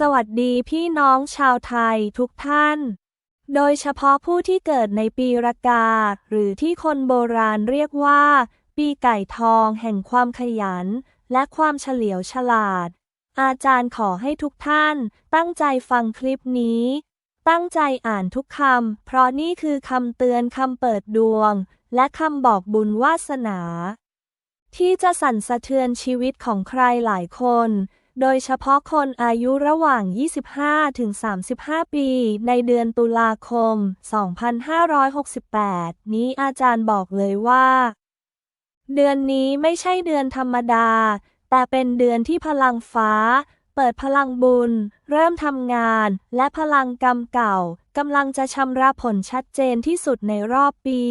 สวัสดีพี่น้องชาวไทยทุกท่าน โดยเฉพาะผู้ที่เกิดในปีรากา หรือที่คนโบราณเรียกว่า ปีไก่ทองแห่งความขยัน และความเฉลียวฉลาด อาจารย์ขอให้ทุกท่าน ตั้งใจฟังคลิปนี้ ตั้งใจอ่านทุกคำ เพราะนี่คือคำเตือนคำเปิดดวง และคำบอกบุญวาสนา ที่จะสั่นสะเทือนชีวิตของใครหลายคน โดยเฉพาะคนอายุระหว่าง 25ถึง35 ปี ในเดือนตุลาคม 2568 นี้อาจารย์บอกเลยว่า เดือนนี้ไม่ใช่เดือนธรรมดา แต่เป็นเดือนที่พลังฟ้า เปิดพลังบุญ เริ่มทำงาน และพลังกรรมเก่ากำลังจะชำระผลชัดเจนที่สุดในรอบปี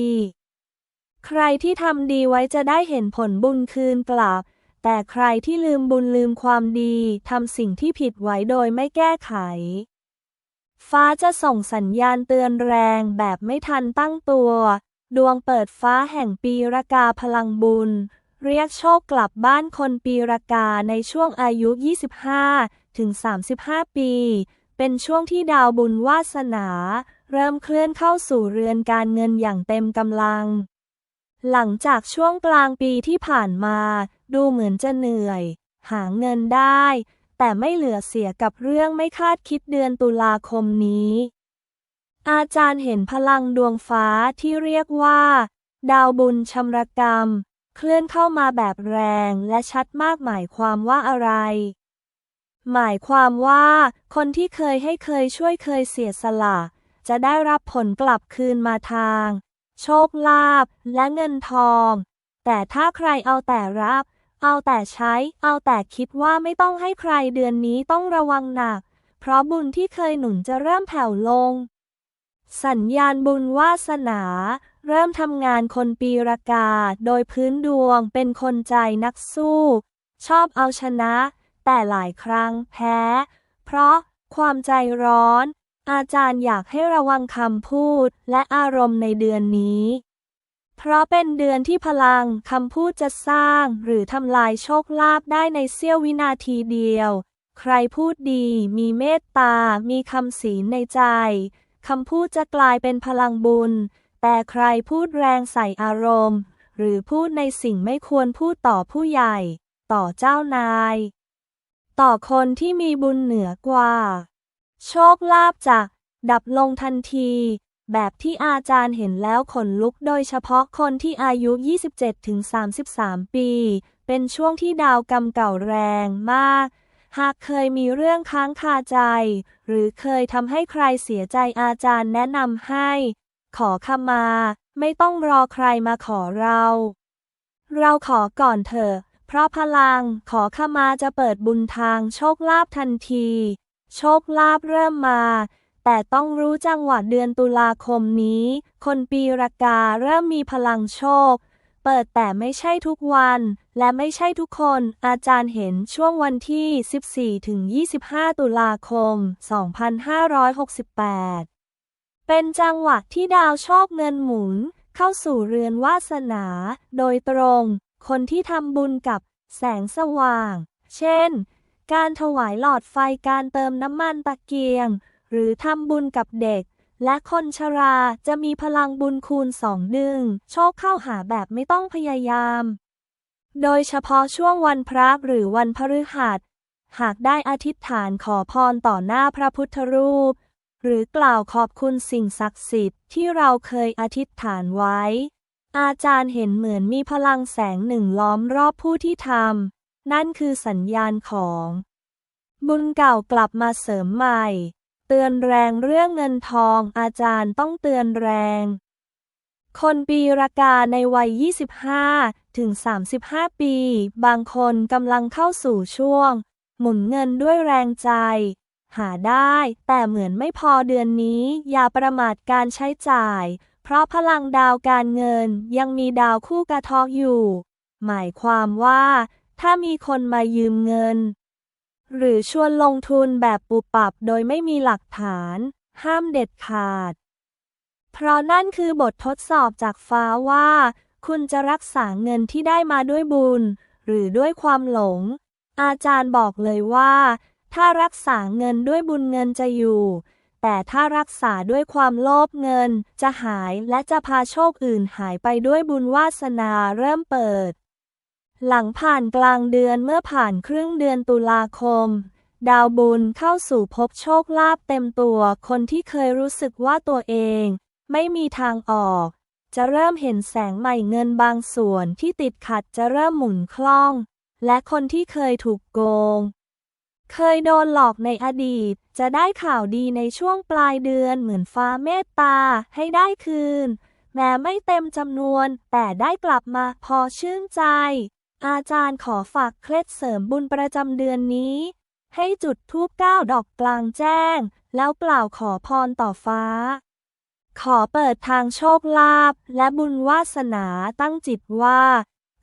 ใครที่ทำดีไว้จะได้เห็นผลบุญคืนกลับ แต่ใครที่ลืมบุญลืมความดีทำสิ่งที่ผิดไว้โดยไม่แก้ไข ฟ้าจะส่งสัญญาณเตือนแรงแบบไม่ทันตั้งตัว ดวงเปิดฟ้าแห่งปีรากาพลังบุญ เรียกโชคกลับบ้านคนปีรากาในช่วงอายุ 25 ถึง 35 ปี เป็นช่วงที่ดาวบุญวาสนา เริ่มเคลื่อนเข้าสู่เรือนการเงินอย่างเต็มกำลัง หลังจากช่วงกลางปีที่ผ่านมา ดูเหมือนจะเหนื่อย หาเงินได้ แต่ไม่เหลือเสียกับเรื่องไม่คาดคิดเดือนตุลาคมนี้ อาจารย์เห็นพลังดวงฟ้าที่เรียกว่า ดาวบุญชำระกรรม เคลื่อนเข้ามาแบบแรงและชัดมากหมายความว่าอะไร หมายความว่า คนที่เคยให้เคยช่วยเคยเสียสละ จะได้รับผลกลับคืนมาทาง โชคลาภและเงินทองแต่ถ้าใครเอาแต่รับ เอาแต่ใช้ เอาแต่คิดว่าไม่ต้องให้ใครเดือนนี้ต้องระวังหนัก เพราะบุญที่เคยหนุนจะเริ่มแผ่วลง สัญญาณบุญวาสนา เริ่มทำงานคนปีรากา โดยพื้นดวงเป็นคนใจนักสู้ ชอบเอาชนะ แต่หลายครั้งแพ้ เพราะความใจร้อน อาจารย์อยากให้ระวังคำพูดและอารมณ์ในเดือนนี้ เพราะเป็นเดือนที่พลังคำพูดจะสร้าง หรือทำลายโชคลาภได้ในเสี้ยววินาทีเดียว ใครพูดดี มีเมตตา มีคำศีลในใจคำพูดจะกลายเป็นพลังบุญ แต่ใครพูดแรงใส่อารมณ์ หรือพูดในสิ่งไม่ควรพูดต่อผู้ใหญ่ ต่อเจ้านาย ต่อคนที่มีบุญเหนือกว่า โชคลาภจะดับลงทันที แบบที่อาจารย์เห็นแล้วขนลุกโดยเฉพาะคนที่อายุ 27-33 ปี เป็นช่วงที่ดาวกรรมเก่าแรงมาก หากเคยมีเรื่องค้างคาใจ หรือเคยทำให้ใครเสียใจอาจารย์แนะนำให้ ขอขมา ไม่ต้องรอใครมาขอเรา เราขอก่อนเถอะ เพราะพลังขอขมาจะเปิดบุญทางโชคลาภทันที โชคลาภเริ่มมา แต่ต้องรู้จังหวะเดือนตุลาคมนี้ คนปีรากาเริ่มมีพลังโชค เปิดแต่ไม่ใช่ทุกวัน และไม่ใช่ทุกคน อาจารย์เห็นช่วงวันที่ 14 ถึง 25 ตุลาคม 2568 เป็นจังหวะที่ดาวโชคเงินหมุน เข้าสู่เรือนวาสนา โดยตรง คนที่ทำบุญกับแสงสว่าง เช่น การถวายหลอดไฟการเติมน้ำมันตะเกียง หรือทำบุญกับเด็ก และคนชราจะมีพลังบุญคูณสองดึงโชคเข้าหาแบบไม่ต้องพยายาม โดยเฉพาะช่วงวันพระหรือวันพฤหัส หากได้อธิษฐานขอพรต่อหน้าพระพุทธรูป หรือกล่าวขอบคุณสิ่งศักดิ์สิทธิ์ที่เราเคยอธิษฐานไว้ อาจารย์เห็นเหมือนมีพลังแสงหนึ่งล้อมรอบผู้ที่ทำนั่นคือสัญญาณของ บุญเก่ากลับมาเสริมใหม่ ตือนแรงเรื่องเงินทอง อาจารย์ต้องเตือนแรง คนปีรากาในวัย 25 ถึง 35 ปี บางคนกำลังเข้าสู่ช่วง หมุนเงินด้วยแรงใจ หาได้ แต่เหมือนไม่พอเดือนนี้ อย่าประมาทการใช้จ่าย เพราะพลังดาวการเงินยังมีดาวคู่กระทอกอยู่ หมายความว่า ถ้ามีคนมายืมเงิน หรือชวนลงทุนแบบปุบปับโดยไม่มีหลักฐาน ห้ามเด็ดขาด เพราะนั่นคือบททดสอบจากฟ้าว่า คุณจะรักษาเงินที่ได้มาด้วยบุญ หรือด้วยความหลง อาจารย์บอกเลยว่า ถ้ารักษาเงินด้วยบุญเงินจะอยู่ แต่ถ้ารักษาด้วยความโลภเงินจะหายและจะพาโชคอื่นหายไปด้วยบุญวาสนาเริ่มเปิด หลังผ่านกลางเดือนเมื่อผ่านครึ่งเดือนตุลาคม ดาวบุญเข้าสู่ภพโชคลาภเต็มตัวคนที่เคยรู้สึกว่าตัวเอง ไม่มีทางออก จะเริ่มเห็นแสงใหม่เงินบางส่วนที่ติดขัดจะเริ่มหมุนคล่อง และคนที่เคยถูกโกง เคยโดนหลอกในอดีต จะได้ข่าวดีในช่วงปลายเดือนเหมือนฟ้าเมตตาให้ได้คืน แม้ไม่เต็มจำนวน แต่ได้กลับมาพอชื่นใจ อาจารย์ขอฝากเคล็ดเสริมบุญประจำเดือนนี้ ให้จุดธูปเก้าดอกกลางแจ้ง แล้วกล่าวขอพรต่อฟ้า ขอเปิดทางโชคลาภและบุญวาสนาตั้งจิตว่า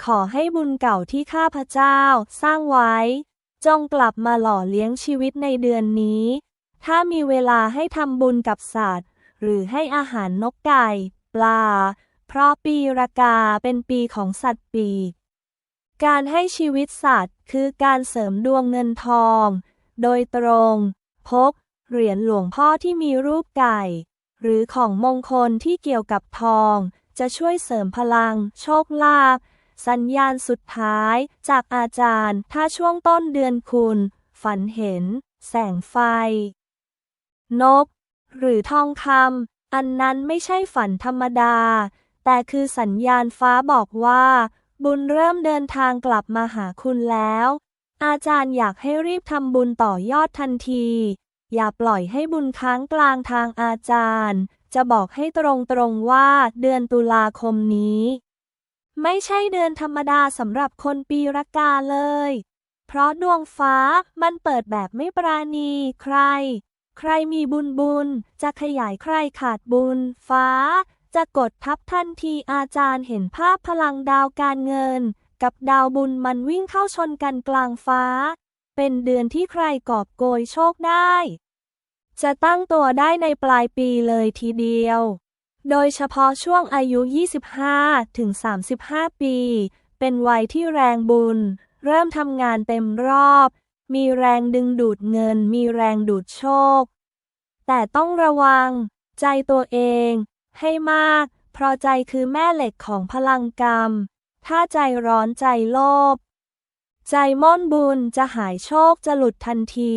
ขอให้บุญเก่าที่ข้าพเจ้าสร้างไว้ จงกลับมาหล่อเลี้ยงชีวิตในเดือนนี้ ถ้ามีเวลาให้ทำบุญกับสัตว์ หรือให้อาหารนกไก่ ปลา เพราะปีรากาเป็นปีของสัตว์ปีก การให้ชีวิตสัตว์ คือการเสริมดวงเงินทอง โดยตรง พก เหรียญหลวงพ่อที่มีรูปไก่ หรือของมงคลที่เกี่ยวกับทอง จะช่วยเสริมพลัง โชคลาภสัญญาณสุดท้าย จากอาจารย์ ถ้าช่วงต้นเดือนคุณ ฝันเห็น แสงไฟ นก หรือทองคำอันนั้นไม่ใช่ฝันธรรมดา แต่คือสัญญาณฟ้าบอกว่า บุญเริ่มเดินทางกลับมาหาคุณแล้ว อาจารย์อยากให้รีบทำบุญต่อยอดทันที อย่าปล่อยให้บุญค้างกลางทางอาจารย์ จะบอกให้ตรงๆว่าเดือนตุลาคมนี้ ไม่ใช่เดือนธรรมดาสำหรับคนปีรากาเลย เพราะดวงฟ้ามันเปิดแบบไม่ปราณีใคร ใครมีบุญบุญจะขยายใครขาดบุญฟ้า จะกดทับทันทีอาจารย์เห็นภาพพลังดาวการเงิน กับดาวบุญมันวิ่งเข้าชนกันกลางฟ้า เป็นเดือนที่ใครกอบโกยโชคได้ จะตั้งตัวได้ในปลายปีเลยทีเดียว โดยเฉพาะช่วงอายุ 25 ถึง 35 ปี เป็นวัยที่แรงบุญ เริ่มทำงานเต็มรอบ มีแรงดึงดูดเงิน มีแรงดูดโชค แต่ต้องระวัง ใจตัวเอง ให้มาก เพราะใจคือแม่เหล็กของพลังกรรม ถ้าใจร้อนใจโลภ ใจม่อนบุญจะหายโชคจะหลุดทันที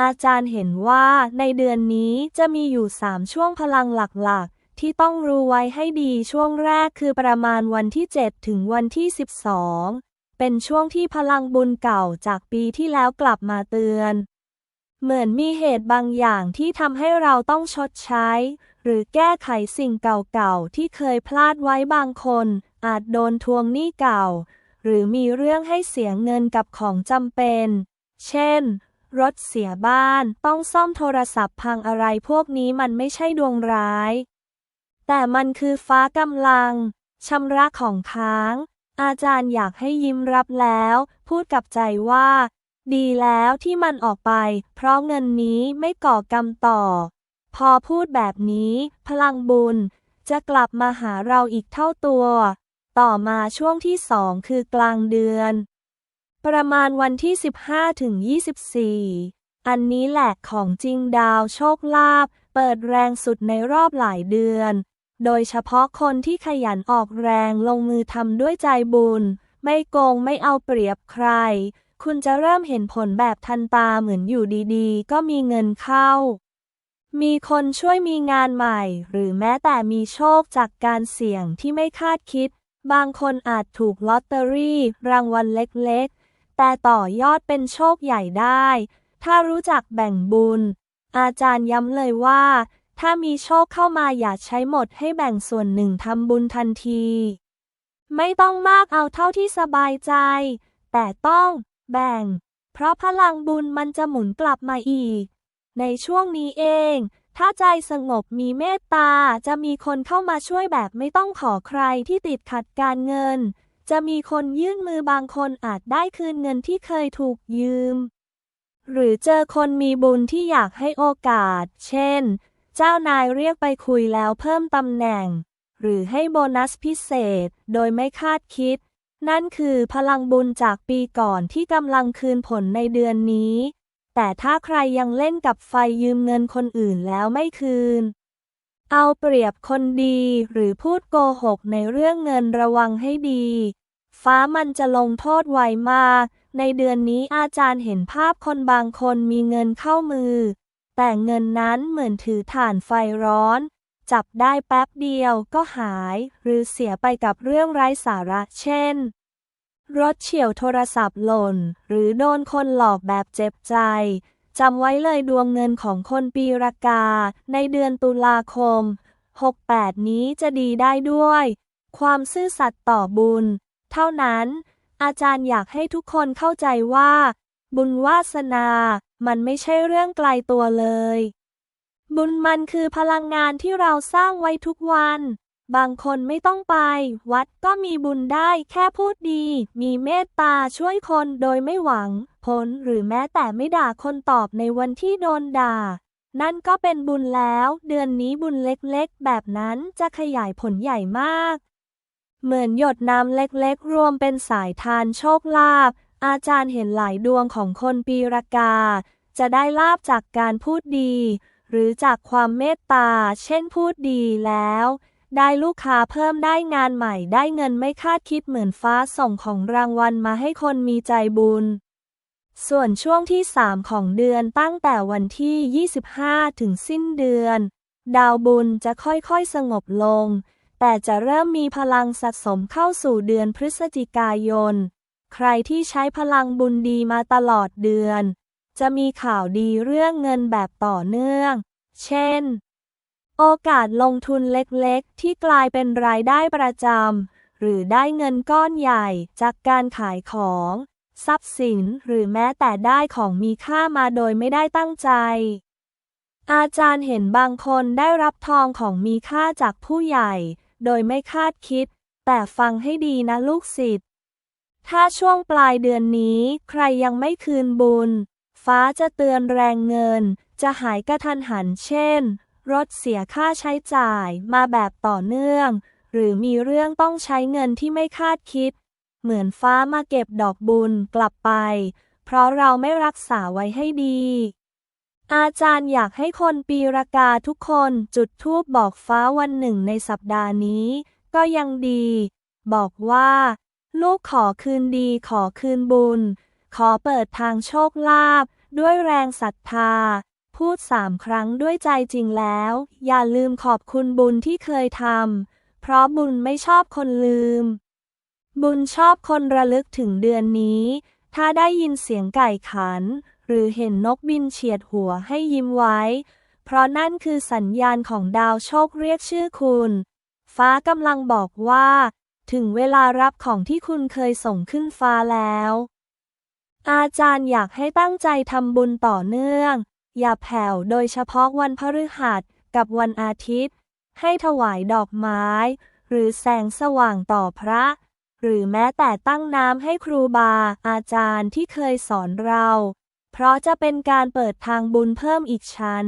อาจารย์เห็นว่าในเดือนนี้จะมีอยู่สามช่วงพลังหลักๆ ที่ต้องรู้ไว้ให้ดีช่วงแรกคือประมาณวันที่ 7 ถึงวันที่ 12 เป็นช่วงที่พลังบุญเก่าจากปีที่แล้วกลับมาเตือน เหมือนมีเหตุบางอย่างที่ทำให้เราต้องชดใช้ หรือแก้ไขสิ่งเก่าๆ ที่เคยพลาดไว้บางคน อาจโดนทวงหนี้เก่า หรือมีเรื่องให้เสียเงินกับของจำเป็น เช่น รถเสียบ้านต้องซ่อมโทรศัพท์พังอะไรพวกนี้มันไม่ใช่ดวงร้าย แต่มันคือฟ้ากำลังชำระของค้าง อาจารย์อยากให้ยิ้มรับแล้ว พูดกับใจว่า ดีแล้วที่มันออกไป เพราะเงินนี้ไม่ก่อกรรมต่อ พอพูดแบบนี้ พลังบุญจะกลับมาหาเราอีกเท่าตัว ต่อมาช่วงที่สองคือกลางเดือน ประมาณวันที่ 15ถึง24 อันนี้แหละของจริงดาวโชคลาภเปิดแรงสุดในรอบหลายเดือน โดยเฉพาะคนที่ขยันออกแรงลงมือทำด้วยใจบุญ ไม่โกงไม่เอาเปรียบใคร คุณจะเริ่มเห็นผลแบบทันตาเหมือนอยู่ดีๆ ก็มีเงินเข้า มีคนช่วยมีงานใหม่ หรือแม้แต่มีโชคจากการเสี่ยงที่ไม่คาดคิด บางคนอาจถูกลอตเตอรี่ รางวัลเล็กๆ แต่ต่อยอดเป็นโชคใหญ่ได้ ถ้ารู้จักแบ่งบุญ อาจารย์ย้ำเลยว่า ถ้ามีโชคเข้ามาอย่าใช้หมดให้แบ่งส่วนหนึ่งทำบุญทันที ไม่ต้องมากเอาเท่าที่สบายใจ แต่ต้องแบ่ง เพราะพลังบุญมันจะหมุนกลับมาอีก ในช่วงนี้เอง ถ้าใจสงบมีเมตตา จะมีคนเข้ามาช่วยแบบไม่ต้องขอใครที่ติดขัดการเงิน จะมีคนยื่นมือบางคนอาจได้คืนเงินที่เคยถูกยืม หรือเจอคนมีบุญที่อยากให้โอกาส เช่น เจ้านายเรียกไปคุยแล้วเพิ่มตำแหน่ง หรือให้โบนัสพิเศษ โดยไม่คาดคิด นั่นคือพลังบุญจากปีก่อนที่กำลังคืนผลในเดือนนี้ แต่ถ้าใครยังเล่นกับไฟยืมเงินคนอื่นแล้วไม่คืน เอาเปรียบคนดีหรือพูดโกหกในเรื่องเงินระวังให้ดี ฟ้ามันจะลงโทษไวมาก ในเดือนนี้อาจารย์เห็นภาพคนบางคนมีเงินเข้ามือ แต่เงินนั้นเหมือนถือถ่านไฟร้อน จับได้แป๊บเดียวก็หาย หรือเสียไปกับเรื่องไร้สาระเช่น รถเฉี่ยวโทรศัพท์หล่น หรือโดนคนหลอกแบบเจ็บใจจำไว้เลยดวงเงินของคนปีรากา ในเดือนตุลาคม 68 นี้จะดีได้ด้วย ความซื่อสัตย์ต่อบุญ เท่านั้น อาจารย์อยากให้ทุกคนเข้าใจว่า บุญวาสนา มันไม่ใช่เรื่องไกลตัวเลย บุญมันคือพลังงานที่เราสร้างไว้ทุกวัน บางคนไม่ต้องไป วัดก็มีบุญได้แค่พูดดี มีเมตตาช่วยคนโดยไม่หวัง ผลหรือแม้แต่ไม่ด่าคนตอบในวันที่โดนด่า นั่นก็เป็นบุญแล้ว เดือนนี้บุญเล็กๆ แบบนั้นจะขยายผลใหญ่มาก เหมือนหยดน้ำเล็กๆ รวมเป็นสายทานโชคลาภอาจารย์เห็นหลายดวงของคนปีรากา จะได้ลาบจากการพูดดี หรือจากความเมตตา เช่นพูดดีแล้ว ได้ลูกค้าเพิ่มได้งานใหม่ได้เงินไม่คาดคิดเหมือนฟ้าส่งของรางวัลมาให้คนมีใจบุญ ส่วนช่วงที่ 3 ของเดือนตั้งแต่วันที่ 25 ถึงสิ้นเดือน ดาวบุญจะค่อยๆสงบลง แต่จะเริ่มมีพลังสะสมเข้าสู่เดือนพฤศจิกายน ใครที่ใช้พลังบุญดีมาตลอดเดือน จะมีข่าวดีเรื่องเงินแบบต่อเนื่อง เช่น โอกาสลงทุนเล็กๆ ที่กลายเป็นรายได้ประจำ หรือได้เงินก้อนใหญ่จากการขายของ ทรัพย์สินหรือแม้แต่ได้ของมีค่ามาโดยไม่ได้ตั้งใจ อาจารย์เห็นบางคนได้รับทองของมีค่าจากผู้ใหญ่ โดยไม่คาดคิด แต่ฟังให้ดีนะลูกศิษย์ถ้าช่วงปลายเดือนนี้ใครยังไม่คืนบุญ ฟ้าจะเตือนแรงเงิน จะหายกระทันหันเช่น รถเสียค่าใช้จ่ายมาแบบต่อเนื่อง หรือมีเรื่องต้องใช้เงินที่ไม่คาดคิด เหมือนฟ้ามาเก็บดอกบุญกลับไป เพราะเราไม่รักษาไว้ให้ดี อาจารย์อยากให้คนปีรากาทุกคนจุดธูปบอกฟ้าวันหนึ่งในสัปดาห์นี้ ก็ยังดี บอกว่า ลูกขอคืนดีขอคืนบุญ ขอเปิดทางโชคลาภด้วยแรงศรัทธา พูดสามครั้งด้วยใจจริงแล้ว อย่าลืมขอบคุณบุญที่เคยทำ เพราะบุญไม่ชอบคนลืม บุญชอบคนระลึกถึงเดือนนี้ ถ้าได้ยินเสียงไก่ขัน หรือเห็นนกบินเฉียดหัวให้ยิ้มไว้ เพราะนั่นคือสัญญาณของดาวโชคเรียกชื่อคุณ ฟ้ากำลังบอกว่า ถึงเวลารับของที่คุณเคยส่งขึ้นฟ้าแล้ว อาจารย์อยากให้ตั้งใจทำบุญต่อเนื่อง อย่าแผ่วโดยเฉพาะวันพฤหัสกับวันอาทิตย์ ให้ถวายดอกไม้ หรือแสงสว่างต่อพระ หรือแม้แต่ตั้งน้ำให้ครูบาอาจารย์ที่เคยสอนเรา เพราะจะเป็นการเปิดทางบุญเพิ่มอีกชั้น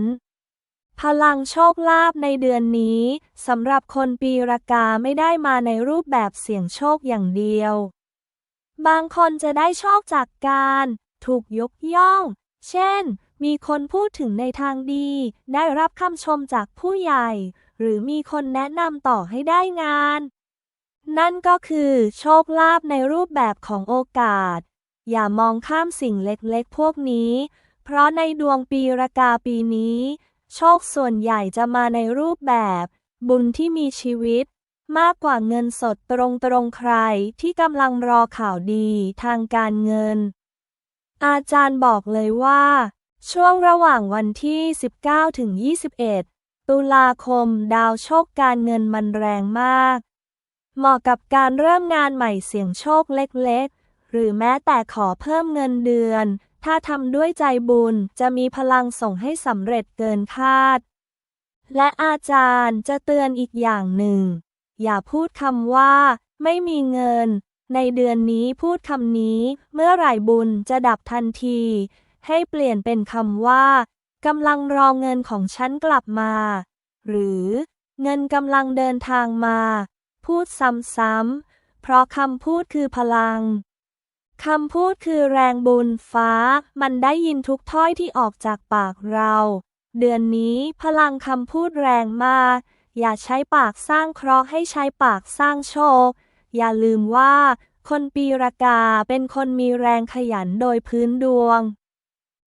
พลังโชคลาภในเดือนนี้สำหรับคนปีรากาไม่ได้มาในรูปแบบเสี่ยงโชคอย่างเดียว บางคนจะได้โชคจากการ ถูกยกย่อง เช่น มีคนพูดถึงในทางดี ได้รับคำชมจากผู้ใหญ่ หรือมีคนแนะนำต่อให้ได้งาน นั่นก็คือโชคลาภในรูปแบบของโอกาส อย่ามองข้ามสิ่งเล็กๆ พวกนี้ เพราะในดวงปีรากาปีนี้ โชคส่วนใหญ่จะมาในรูปแบบ บุญที่มีชีวิต มากกว่าเงินสดตรงๆใครที่กำลังรอข่าวดีทางการเงิน อาจารย์บอกเลยว่า ช่วงระหว่างวันที่ 19 ถึง 21 ตุลาคมดาวโชคการเงินมันแรงมาก เหมาะกับการเริ่มงานใหม่เสี่ยงโชคเล็กๆ หรือแม้แต่ขอเพิ่มเงินเดือน ถ้าทำด้วยใจบุญจะมีพลังส่งให้สำเร็จเกินคาด และอาจารย์จะเตือนอีกอย่างหนึ่ง อย่าพูดคำว่า ไม่มีเงิน ในเดือนนี้พูดคำนี้ เมื่อไหร่บุญจะดับทันที ให้เปลี่ยนเป็นคำว่ากำลังรอเงินของฉันกลับมา หรือเงินกำลังเดินทางมา พูดซ้ำๆ เพราะคำพูดคือพลัง คำพูดคือแรงบุญฟ้า มันได้ยินทุกถ้อยที่ออกจากปากเรา เดือนนี้พลังคำพูดแรงมาก อย่าใช้ปากสร้างเคราะห์ให้ใช้ปากสร้างโชค อย่าลืมว่า คนปีรากาเป็นคนมีแรงขยันโดยพื้นดวง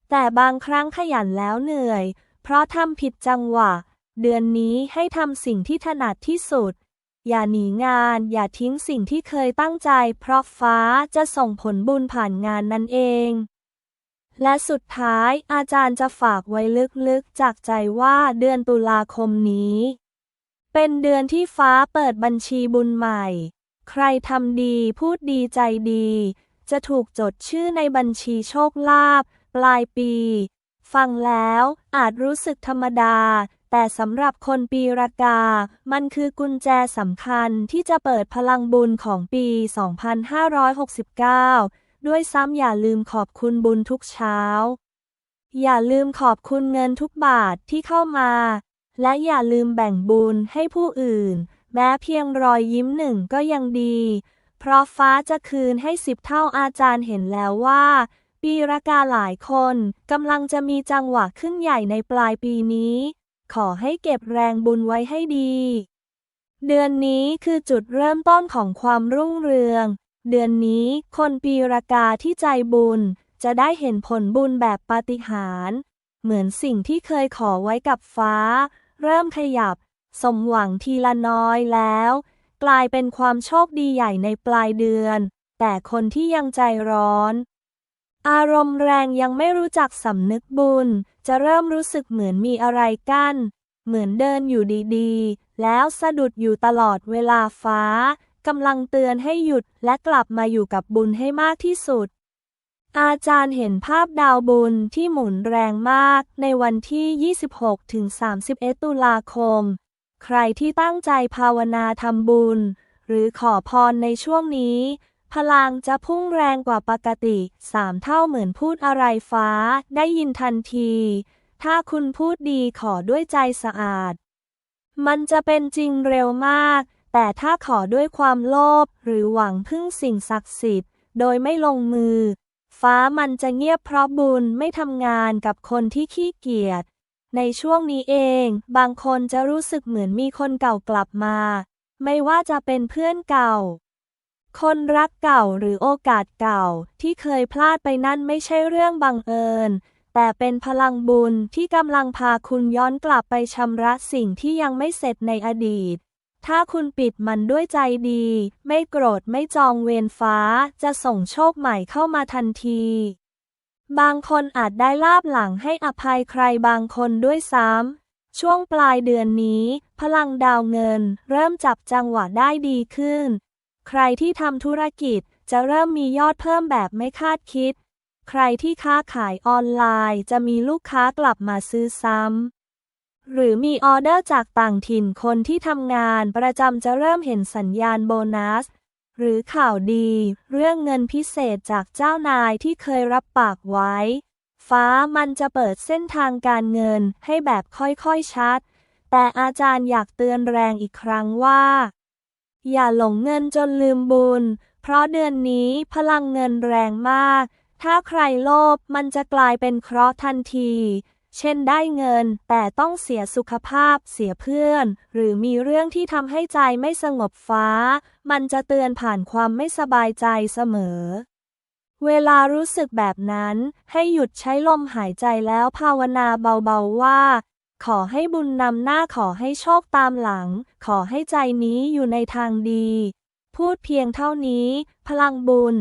แต่บางครั้งขยันแล้วเหนื่อย เพราะทำผิดจังหวะ เดือนนี้ให้ทำสิ่งที่ถนัดที่สุด อย่าหนีงาน อย่าทิ้งสิ่งที่เคยตั้งใจ เพราะฟ้าจะส่งผลบุญผ่านงานนั่นเอง และสุดท้ายอาจารย์จะฝากไว้ลึกๆ จากใจว่าเดือนตุลาคมนี้ เป็นเดือนที่ฟ้าเปิดบัญชีบุญใหม่ ใครทำดีพูดดีใจดี จะถูกจดชื่อในบัญชีโชคลาภ ปลายปี ฟังแล้วอาจรู้สึกธรรมดา แต่สำหรับคนปีรากา มันคือกุญแจสำคัญที่จะเปิดพลังบุญของปี 2569 ด้วยซ้ำอย่าลืมขอบคุณบุญทุกเช้า อย่าลืมขอบคุณเงินทุกบาทที่เข้ามา และอย่าลืมแบ่งบุญให้ผู้อื่น แม้เพียงรอยยิ้มหนึ่งก็ยังดี เพราะฟ้าจะคืนให้สิบเท่าอาจารย์เห็นแล้วว่า ปีรากาหลายคนกำลังจะมีจังหวะขึ้นใหญ่ในปลายปีนี้ ขอให้เก็บแรงบุญไว้ให้ดี เดือนนี้คือจุดเริ่มต้นของความรุ่งเรือง เดือนนี้คนปีรากาที่ใจบุญ จะได้เห็นผลบุญแบบปาฏิหาริย์เหมือนสิ่งที่เคยขอไว้กับฟ้า เริ่มขยับ สมหวังทีละน้อยแล้ว กลายเป็นความโชคดีใหญ่ในปลายเดือน แต่คนที่ยังใจร้อน อารมณ์แรงยังไม่รู้จักสำนึกบุญ จะเริ่มรู้สึกเหมือนมีอะไรกั้น เหมือนเดินอยู่ดีๆ แล้วสะดุดอยู่ตลอดเวลาฟ้ากำลังเตือนให้หยุดและกลับมาอยู่กับบุญให้มากที่สุด อาจารย์เห็นภาพดาวบุญที่หมุนแรงมากในวันที่ 26ถึง31 ตุลาคม ใครที่ตั้งใจภาวนาทำบุญ หรือขอพรในช่วงนี้ พลังจะพุ่งแรงกว่าปกติสามเท่าเหมือนพูดอะไรฟ้า ได้ยินทันที ถ้าคุณพูดดีขอด้วยใจสะอาด มันจะเป็นจริงเร็วมาก แต่ถ้าขอด้วยความโลภหรือหวังพึ่งสิ่งศักดิ์สิทธิ์ โดยไม่ลงมือ ฟ้ามันจะเงียบเพราะบุญไม่ทำงานกับคนที่ขี้เกียจในช่วงนี้เอง บางคนจะรู้สึกเหมือนมีคนเก่ากลับมา ไม่ว่าจะเป็นเพื่อนเก่า คนรักเก่าหรือโอกาสเก่าที่เคยพลาดไปนั่นไม่ใช่เรื่องบังเอิญ แต่เป็นพลังบุญที่กำลังพาคุณย้อนกลับไปชำระสิ่งที่ยังไม่เสร็จในอดีต ถ้าคุณปิดมันด้วยใจดี ไม่โกรธไม่จองเวรฟ้าจะส่งโชคใหม่เข้ามาทันที บางคนอาจได้ลาบหลังให้อภัยใครบางคนด้วยซ้ำช่วงปลายเดือนนี้ พลังดาวเงินเริ่มจับจังหวะได้ดีขึ้น ใครที่ทำธุรกิจจะเริ่มมียอดเพิ่มแบบไม่คาดคิด ใครที่ค้าขายออนไลน์จะมีลูกค้ากลับมาซื้อซ้ำ หรือมีออเดอร์จากต่างถิ่นคนที่ทำงานประจำจะเริ่มเห็นสัญญาณโบนัส หรือข่าวดี เรื่องเงินพิเศษจากเจ้านายที่เคยรับปากไว้ ฟ้ามันจะเปิดเส้นทางการเงินให้แบบค่อยๆชัด แต่อาจารย์อยากเตือนแรงอีกครั้งว่า อย่าหลงเงินจนลืมบุญ เพราะเดือนนี้พลังเงินแรงมาก ถ้าใครโลภมันจะกลายเป็นเคราะห์ทันที เช่นได้เงินแต่ต้องเสียสุขภาพเสียเพื่อน หรือมีเรื่องที่ทำให้ใจไม่สงบฟ้า มันจะเตือนผ่านความไม่สบายใจเสมอเวลารู้สึกแบบนั้นให้หยุดใช้ลมหายใจแล้วภาวนาเบาๆว่า ขอให้บุญนำหน้าขอให้โชคตามหลัง ขอให้ใจนี้อยู่ในทางดี พูดเพียงเท่านี้ พลังบุญ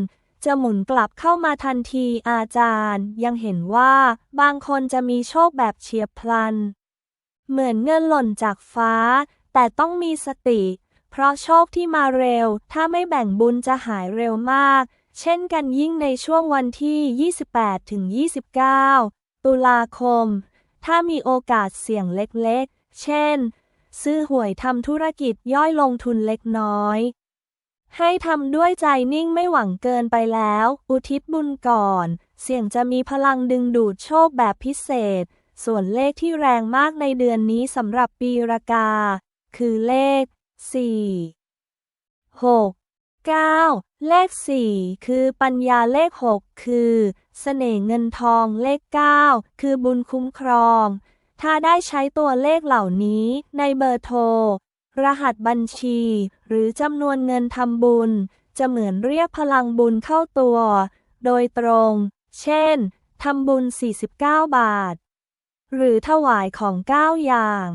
จะหมุนกลับเข้ามาทันทีอาจารย์ ยังเห็นว่าบางคนจะมีโชคแบบเฉียบพลัน เหมือนเงินหล่นจากฟ้า แต่ต้องมีสติ เพราะโชคที่มาเร็ว ถ้าไม่แบ่งบุญจะหายเร็วมาก เช่นกันยิ่งในช่วงวันที่ 28-29 ตุลาคม ถ้ามีโอกาสเสี่ยงเล็กๆ เช่น ซื้อหวยทำธุรกิจย่อยลงทุนเล็กน้อย ให้ทำด้วยใจนิ่งไม่หวังเกินไปแล้ว อุทิศบุญก่อน เสี่ยงจะมีพลังดึงดูดโชคแบบพิเศษ ส่วนเลขที่แรงมากในเดือนนี้สำหรับปีรากา คือเลข 4 6 9 เลข 4 คือปัญญาเลข 6 คือ เสน่ห์เงินทองเลข 9 คือบุญคุ้มครอง ถ้าได้ใช้ตัวเลขเหล่านี้ในเบอร์โทร รหัสบัญชี หรือจำนวนเงินทำบุญ จะเหมือนเรียกพลังบุญเข้าตัว โดยตรง เช่น ทำบุญ 49 บาท หรือถวายของ 9 อย่าง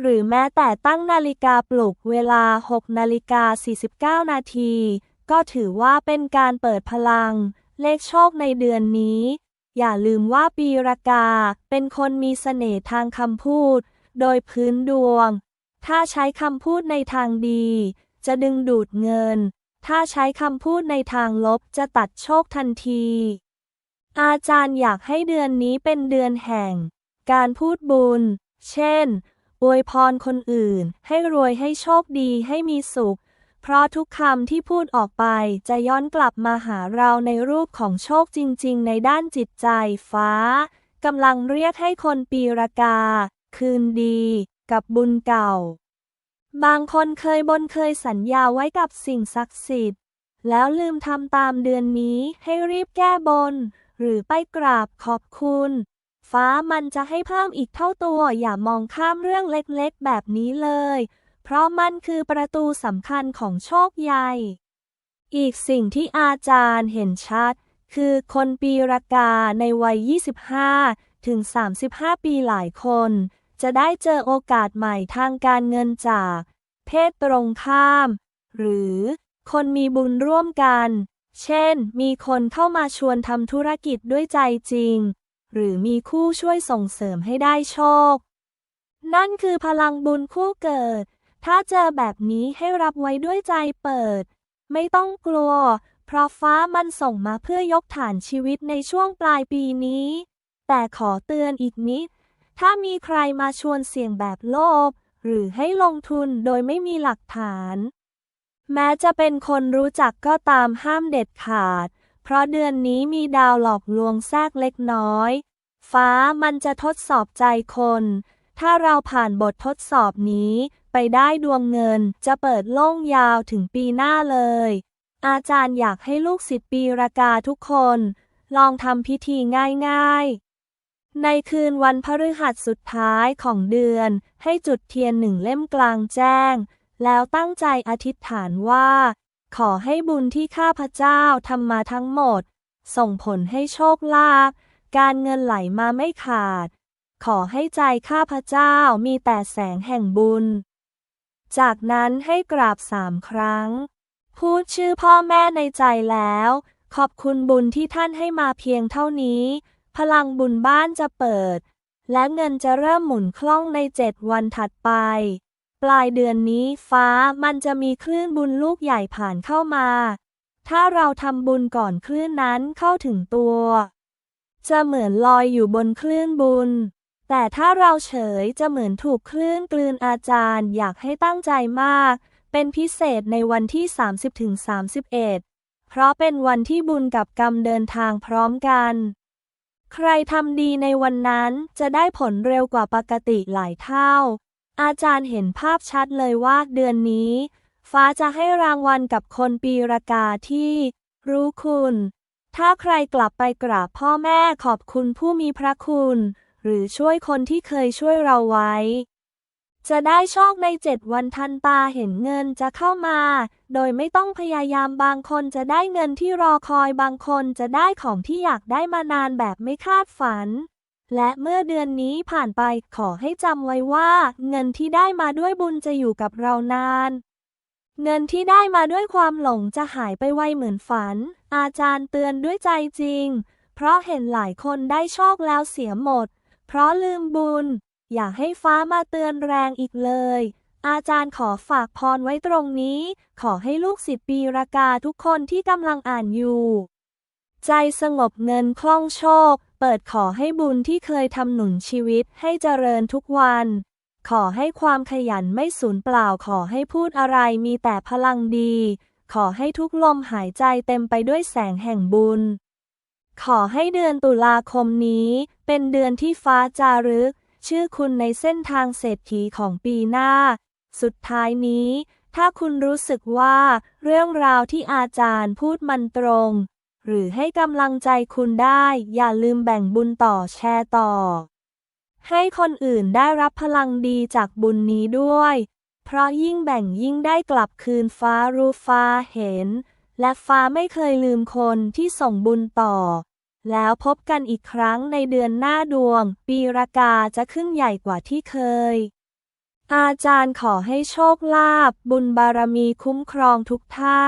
หรือแม้แต่ตั้งนาฬิกาปลุกเวลา 6 นาฬิกา 49 นาที ก็ถือว่าเป็นการเปิดพลัง เลขโชคในเดือนนี้ อย่าลืมว่าปีรากา เป็นคนมีเสน่ห์ทางคำพูด โดยพื้นดวง ถ้าใช้คำพูดในทางดี จะดึงดูดเงิน ถ้าใช้คำพูดในทางลบจะตัดโชคทันที อาจารย์อยากให้เดือนนี้เป็นเดือนแห่ง การพูดบุญ เช่นอวยพรคนอื่น ให้รวยให้โชคดีให้มีสุข เพราะทุกคำที่พูดออกไปจะย้อนกลับมาหาเราในรูปของโชคจริง ๆ ในด้านจิตใจฟ้ากำลังเรียกให้คนปีรากา คืนดี กับบุญเก่า บางคนเคยบนเคยสัญญาไว้กับสิ่งศักดิ์สิทธิ์ แล้วลืมทำตามเดือนนี้ให้รีบแก้บน หรือไปกราบขอบคุณ ฟ้ามันจะให้เพิ่มอีกเท่าตัวอย่ามองข้ามเรื่องเล็กๆ แบบนี้เลย เพราะมันคือประตูสำคัญของโชคใหญ่ อีกสิ่งที่อาจารย์เห็นชัด คือคนปีรากาในวัย 25 ถึง 35 ปีหลายคน จะได้เจอโอกาสใหม่ทางการเงินจาก เพศตรงข้าม หรือคนมีบุญร่วมกัน เช่น มีคนเข้ามาชวนทำธุรกิจด้วยใจจริง หรือมีคู่ช่วยส่งเสริมให้ได้โชค นั่นคือพลังบุญคู่เกิด ถ้าเจอแบบนี้ให้รับไว้ด้วยใจเปิด ไม่ต้องกลัว เพราะฟ้ามันส่งมาเพื่อยกฐานชีวิตในช่วงปลายปีนี้ แต่ขอเตือนอีกนิด ถ้ามีใครมาชวนเสี่ยงแบบโลภหรือให้ลงทุนโดยไม่มีหลักฐาน แม้จะเป็นคนรู้จักก็ตามห้ามเด็ดขาด เพราะเดือนนี้มีดาวหลอกลวงแทรกเล็กน้อย ฟ้ามันจะทดสอบใจคน ถ้าเราผ่านบททดสอบนี้ ไปได้ดวงเงินจะเปิดโล่งยาวถึงปีหน้าเลย อาจารย์อยากให้ลูกศิษย์ปีรากาทุกคน ลองทำพิธีง่ายๆ ในคืนวันพฤหัสสุดท้ายของเดือน ให้จุดเทียนหนึ่งเล่มกลางแจ้ง แล้วตั้งใจอธิษฐานว่า ขอให้บุญที่ข้าพเจ้าทำมาทั้งหมด ส่งผลให้โชคลาภการเงินไหลมาไม่ขาด ขอให้ใจข้าพเจ้ามีแต่แสงแห่งบุญ จากนั้นให้กราบสามครั้ง พูดชื่อพ่อแม่ในใจแล้ว ขอบคุณบุญที่ท่านให้มาเพียงเท่านี้ พลังบุญบ้านจะเปิด และเงินจะเริ่มหมุนคล่องในเจ็ดวันถัดไป ปลายเดือนนี้ฟ้ามันจะมีคลื่นบุญลูกใหญ่ผ่านเข้ามา ถ้าเราทำบุญก่อนคลื่นนั้นเข้าถึงตัว จะเหมือนลอยอยู่บนคลื่นบุญ แต่ถ้าเราเฉยจะเหมือนถูกคลื่นกลืนอาจารย์อยากให้ตั้งใจมาก เป็นพิเศษในวันที่ 30-31 เพราะเป็นวันที่บุญกับกรรมเดินทางพร้อมกัน ใครทำดีในวันนั้นจะได้ผลเร็วกว่าปกติหลายเท่า อาจารย์เห็นภาพชัดเลยว่าเดือนนี้ ฟ้าจะให้รางวัลกับคนปีรากาที่ รู้คุณ ถ้าใครกลับไปกราบพ่อแม่ขอบคุณผู้มีพระคุณ หรือช่วยคนที่เคยช่วยเราไว้ จะได้โชคในเจ็ดวันทันตาเห็นเงินจะเข้ามา โดยไม่ต้องพยายามบางคนจะได้เงินที่รอคอยบางคนจะได้ของที่อยากได้มานานแบบไม่คาดฝัน และเมื่อเดือนนี้ผ่านไปขอให้จำไว้ว่า เงินที่ได้มาด้วยบุญจะอยู่กับเรานานเงินที่ได้มาด้วยความหลงจะหายไปไวเหมือนฝัน อาจารย์เตือนด้วยใจจริง เพราะเห็นหลายคนได้โชคแล้วเสียหมด เพราะลืมบุญ อย่าให้ฟ้ามาเตือนแรงอีกเลย อาจารย์ขอฝากพรไว้ตรงนี้ ขอให้ลูกศิษย์ปีรากาทุกคนที่กำลังอ่านอยู่ ใจสงบเงินคล่องโชค เปิดขอให้บุญที่เคยทำหนุนชีวิตให้เจริญทุกวัน ขอให้ความขยันไม่สูญเปล่าขอให้พูดอะไรมีแต่พลังดี ขอให้ทุกลมหายใจเต็มไปด้วยแสงแห่งบุญ ขอให้เดือนตุลาคมนี้ เป็นเดือนที่ฟ้าจารึก ชื่อคุณในเส้นทางเศรษฐีของปีหน้า สุดท้ายนี้ ถ้าคุณรู้สึกว่า เรื่องราวที่อาจารย์พูดมันตรง หรือให้กำลังใจคุณได้ อย่าลืมแบ่งบุญต่อแชร์ต่อ ให้คนอื่นได้รับพลังดีจากบุญนี้ด้วย เพราะยิ่งแบ่งยิ่งได้กลับคืนฟ้ารู้ฟ้าเห็นและฟ้าไม่เคยลืมคนที่ส่งบุญต่อ แล้วพบกันอีกครั้งในเดือนหน้าดวง ปีรากาจะขึ้นใหญ่กว่าที่เคย อาจารย์ขอให้โชคลาภบุญบารมีคุ้มครองทุกท่า